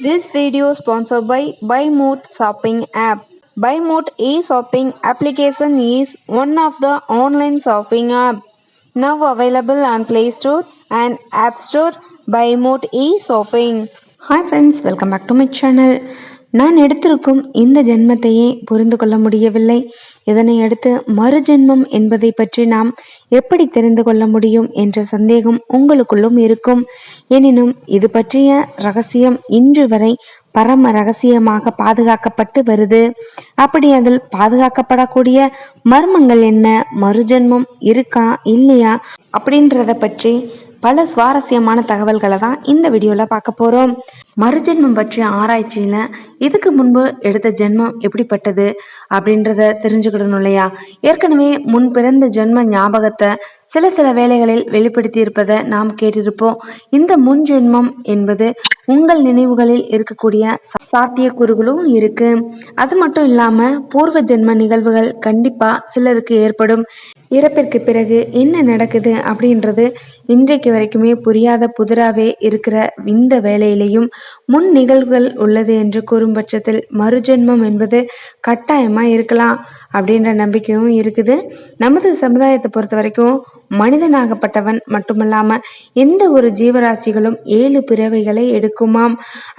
This video sponsored by Buymote shopping app. Buymote e-shopping application is one of the online shopping app now available on Play Store and App Store. Buymote e-shopping. Hi friends, welcome back to my channel. நான் எடுத்திருக்கும் இந்த ஜென்மத்தையே புரிந்து கொள்ள முடியவில்லை. இதனை அடுத்து மறுஜென்மம் என்பதை பற்றி நாம் எப்படி தெரிந்து கொள்ள முடியும் என்ற சந்தேகம் உங்களுக்குள்ளும் இருக்கும். எனினும் இது பற்றிய ரகசியம் இன்று வரை பரம ரகசியமாக பாதுகாக்கப்பட்டு வருது. அப்படி அதில் பாதுகாக்கப்படக்கூடிய மர்மங்கள் என்ன? மறுஜென்மம் இருக்கா? இல்லையா? அப்படின்றத பற்றி பல சுவாரஸ்யமான தகவல்களை தான் இந்த வீடியோவில் பார்க்க போகிறோம் மறுஜென்மம் பற்றிய ஆராய்ச்சியில் இதுக்கு முன்பு எடுத்த ஜென்மம் எப்படிப்பட்டது அப்படின்றத தெரிஞ்சுக்கிடணும் இல்லையா? ஏற்கனவே முன் பிறந்த ஜென்ம ஞாபகத்தை சில சில வேளைகளில் வெளிப்படுத்தி இருப்பதை நாம் கேட்டிருப்போம். இந்த முன் ஜென்மம் என்பது உங்கள் நினைவுகளில் இருக்கக்கூடிய சாத்தியக்கூறுகளும் இருக்கு. அது மட்டும் இல்லாம பூர்வ ஜென்ம நிகழ்வுகள் கண்டிப்பா சிலருக்கு ஏற்படும். இறப்பிற்கு பிறகு என்ன நடக்குது அப்படின்றது இன்றைக்கு வரைக்குமே புரியாத புதிராவே இருக்கிற இந்த வேலையிலையும் முன் நிகழ்வுகள் உள்ளது என்று கூறும் பட்சத்தில் மறுஜென்மம் என்பது கட்டாயமா இருக்கலாம் அப்படின்ற நம்பிக்கையும் இருக்குது. நமது சமுதாயத்தை பொறுத்த வரைக்கும் மனிதனாகப்பட்டவன் மட்டுமல்லாமல் எந்த ஒரு ஜீவராசிகளும் ஏழு பிறவிகளை எடுக்குமாம்.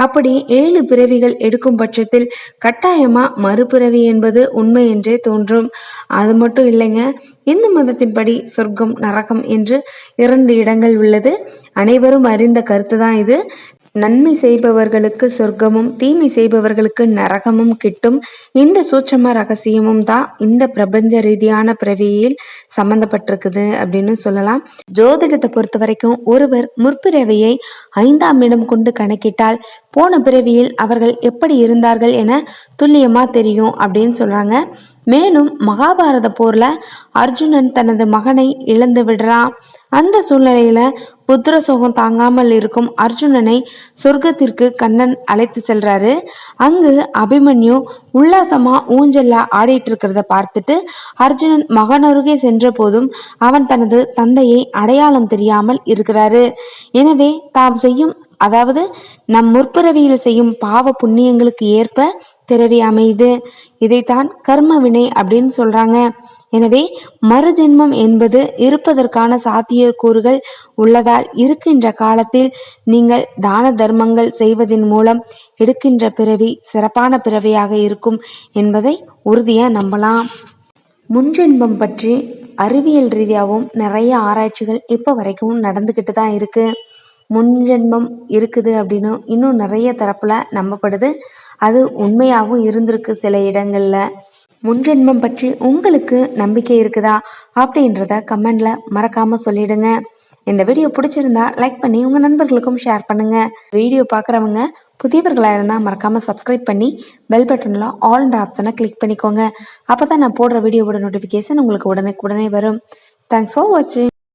அப்படி ஏழு பிறவிகள் எடுக்கும் பட்சத்தில் கட்டாயமா மறுபிறவி என்பது உண்மை என்றே தோன்றும். அது மட்டும் இல்லைங்க இந்து மதத்தின்படி சொர்க்கம் நரகம் என்று இரண்டு இடங்கள் உள்ளது. அனைவரும் அறிந்த கருத்து தான் இது. நன்மை செய்பவர்களுக்கு சொர்க்கமும் தீமை செய்பவர்களுக்கு நரகமும் கிட்டும். இந்த சூட்சம ரகசியமும் தான் இந்த பிரபஞ்ச ரீதியான பிறவியில் சம்பந்தப்பட்டிருக்குது அப்படின்னு சொல்லலாம். ஜோதிடத்தை பொறுத்த வரைக்கும் ஒருவர் முற்பிறவியை ஐந்தாம் இடம் கொண்டு கணக்கிட்டால் போன பிறவியில் அவர்கள் எப்படி இருந்தார்கள் என துல்லியமா தெரியும் அப்படின்னு சொல்றாங்க. மேலும் மகாபாரத போர்ல அர்ஜுனன் தனது மகனை இழந்து விடுறான். அந்த சூழ்நிலையில புத்திர சோகம் தாங்காமல் இருக்கும் அர்ஜுனனை சொர்க்கத்திற்கு கண்ணன் அழைத்து செல்றாரு. அங்கு அபிமன்யு உல்லாசமா ஊஞ்சல்ல ஆடிட்டு இருக்கிறத பார்த்துட்டு அர்ஜுனன் மகனருகே சென்ற போதும் அவன் தனது தந்தையை அடையாளம் தெரியாமல் இருக்கிறாரு. எனவே தாம் செய்யும் அதாவது நம் முற்பிறவியில் செய்யும் பாவ புண்ணியங்களுக்கு ஏற்ப பிறவி அமையுது இதைத்தான் கர்ம வினை அப்படின்னு சொல்றாங்க. எனவே மறுஜென்மம் என்பது இருப்பதற்கான சாத்தியக்கூறுகள் உள்ளதால் இருக்கின்ற காலத்தில் நீங்கள் தான தர்மங்கள் செய்வதன் மூலம் எடுக்கின்ற பிறவி சிறப்பான பிறவியாக இருக்கும் என்பதை உறுதியாக நம்பலாம். முன்ஜென்மம் பற்றி அறிவியல் ரீதியாகவும் நிறைய ஆராய்ச்சிகள் இப்போ வரைக்கும் நடந்துக்கிட்டு தான் இருக்குது முன்ஜென்மம் இருக்குது அப்படின்னு இன்னும் நிறைய தரப்பில் நம்பப்படுது. அது உண்மையாகவும் இருந்திருக்கு சில இடங்களில். முன்ஜென்மம் பற்றி உங்களுக்கு நம்பிக்கை இருக்குதா? அப்படின்றத கமெண்டில் மறக்காமல் சொல்லிடுங்க. இந்த வீடியோ பிடிச்சிருந்தா லைக் பண்ணி உங்கள் நண்பர்களுக்கும் ஷேர் பண்ணுங்க. வீடியோ பார்க்குறவங்க புதியவர்களாக இருந்தால் மறக்காமல் சப்ஸ்கிரைப் பண்ணி பெல் பட்டனில் ஆல்ன்ற ஆப்ஷனை கிளிக் பண்ணிக்கோங்க. அப்போ தான் நான் போடுற வீடியோவோட நோட்டிஃபிகேஷன் உங்களுக்கு உடனே உடனே வரும். தேங்க்ஸ் ஃபார் வாட்சிங்